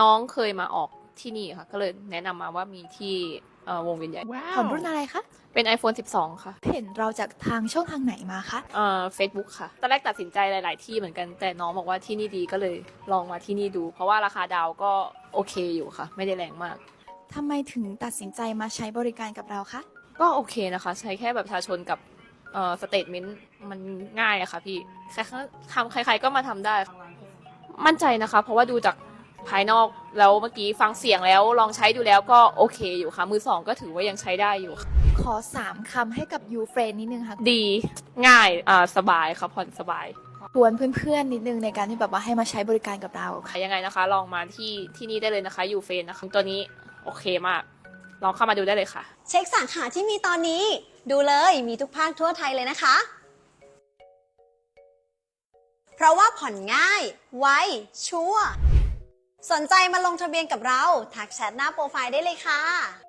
น้องเคยมาออกที่นี่ค่ะ ก็เลยแนะนำมาว่ามีที่เอ่อวงเวียนใหญ่ผ่อนรุ่นอะไรคะ เป็น iPhone 12 ค่ะเห็นเราจากทางช่องทางไหนมาคะ เอ่อ Facebook ค่ะ ตอนแรกตัดสินใจหลาย ๆ ที่เหมือนกัน แต่น้องบอกว่าที่นี่ดีก็เลยลองมาที่นี่ดู เพราะว่าราคาดาวก็โอเคอยู่ค่ะ ไม่ได้แรงมาก ทำไมถึงตัดสินใจมาใช้บริการกับเราคะ ก็โอเคนะคะ ใช้แค่แบบประชาชนกับเอ่อสเตทเมนต์มันง่ายอะค่ะพี่ใครทำใคร ๆ ก็มาทำได้ มั่นใจนะคะ เพราะว่าดูจาก ภายนอกแล้วเมื่อกี้ฟังเสียงแล้วลองใช้ดูแล้วก็โอเคอยู่ค่ะ มือสองก็ถือว่ายังใช้ได้อยู่ค่ะขอสามคำให้กับยูเฟรนนิดนึงค่ะดีง่ายอ่าสบายค่ะผ่อนสบายชวนเพื่อนๆนิดนึงในการที่แบบว่าให้มาใช้บริการกับเราค่ะค่ะยังไงนะคะ ลองมาที่ที่นี่ได้เลยนะคะยูเฟนนะคะตัวนี้โอเคมากลองเข้ามาดูได้เลยค่ะ เช็คสาขาที่มีตอนนี้ ดูเลยมีทุกภาคทั่วไทยเลยนะคะ เพราะว่าผ่อนง่าย ไวชัวร์ สนใจมาลงทะเบียนกับเรา ทักแชทหน้าโปรไฟล์ได้เลยค่ะ